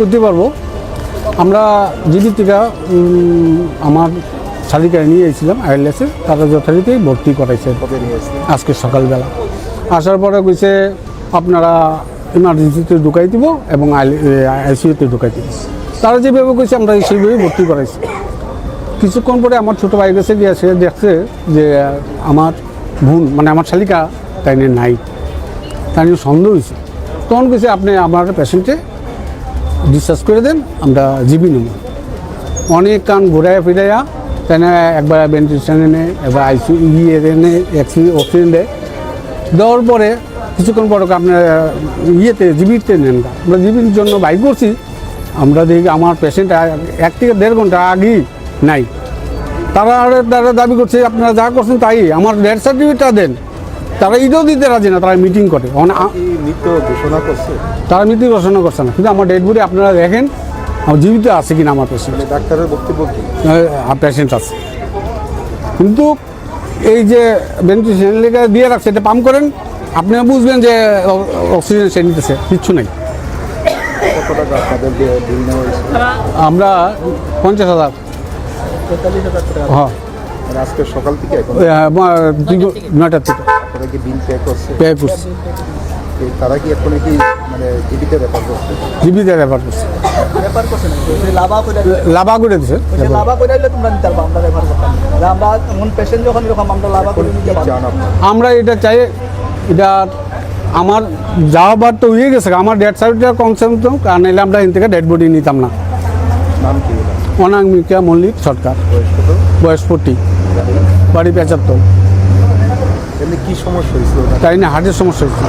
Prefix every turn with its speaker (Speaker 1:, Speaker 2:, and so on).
Speaker 1: করতে পারব। আমরা জিবি আমার শালিকায় নিয়ে এসেছিলাম আইএলএসে তারা যথারীতি ভর্তি করাইছে। আজকে সকালবেলা। আসার পরে কইছে আপনারা ইমার্জেন্সিতে ঢুকাই দিব এবং আইসিইউতে ঢুকাই দিব। তারা যেভাবে কইছে আমরা সেইভাবেই ভর্তি করাইছি। কিছুক্ষণ পরে আমার ছোটো ভাই গেছে গিয়ে সে দেখছে যে আমার বোন মানে আমার শালিকা তাই নিয়ে নাই। তাই নিয়ে সন্দেহ হয়েছে তখন কইছে আপনি আমার পেশেন্টে ডিসচার্জ করে দেন, আমরা জিবি নেব। অনেক কান ঘুরাইয়া ফিরাইয়া তাই একবার ভেন্টিলেশন এনে একবার আইসি ইয়ে এনে অক্সিজেন দেয়। দেওয়ার পরে কিছুক্ষণ পরে আপনার ইয়েতে, জিবিতে নেন। আমরা জিবির জন্য বাইক করছি, আমরা দেখি আমার পেশেন্ট এক থেকে দেড় ঘণ্টা আগেই নাই। তারা তারা দাবি করছে, আপনারা যা করছেন তাই, আমার ডেথ সার্টিফিকেটটা দেন। তারা ঈদও দিতে রাজি না তারা মিটিং করে।
Speaker 2: ঘোষণা করছে।
Speaker 1: তারা মৃত্যু ঘোষণা করছে না। কিন্তু আমার ডেড বডি আপনারা দেখেন আমার জীবিত আছে কিনা আমার পেশেন্ট
Speaker 2: মানে ডাক্তারের বক্তব্য কি?
Speaker 1: পেশেন্ট আছে। কিন্তু এই যে বেনিফিশিয়ারি লেগে দিয়ে রাখছে এটা পাম্প করেন আপনি বুঝবেন যে অক্সিজেন সে নিতেছে কিচ্ছু নেই। আমরা পঞ্চাশ হাজার। হ্যাঁ।
Speaker 2: আজকে সকাল থেকে
Speaker 1: দুই- নয়টার থেকে।
Speaker 2: আপনারা কি বিল পে করছে?
Speaker 1: পে করছি।
Speaker 2: তারা কি এখন কি মানে জীবিত ব্যাপার করছে?
Speaker 1: জীবিত ব্যাপার করছে।
Speaker 3: ব্যাপার করছে লাভা করে
Speaker 1: লাভা করে দিছে?
Speaker 3: লাভা করে দিলে তোমরা নিতে পারব আমরা করতাম পেশেন্ট যখন এরকম আমরা লাভা করে নিতে পারব?
Speaker 1: আমরা এটা চাই এটা আমার যাওয়াবার তো হয়ে গেছে আমার ডেড সার্টিফিকেট কমসে কম কারণ এলে আমরা এখান থেকে ডেড বডি নিতাম না।
Speaker 2: নাম কি?
Speaker 1: অনামিকা মল্লিক সরকার
Speaker 2: বয়স
Speaker 1: ফোর্টি বাড়ি পেঁচাত্তর।
Speaker 2: কি সমস্যা হয়েছিল?
Speaker 1: তাই না হার্টের সমস্যা হচ্ছে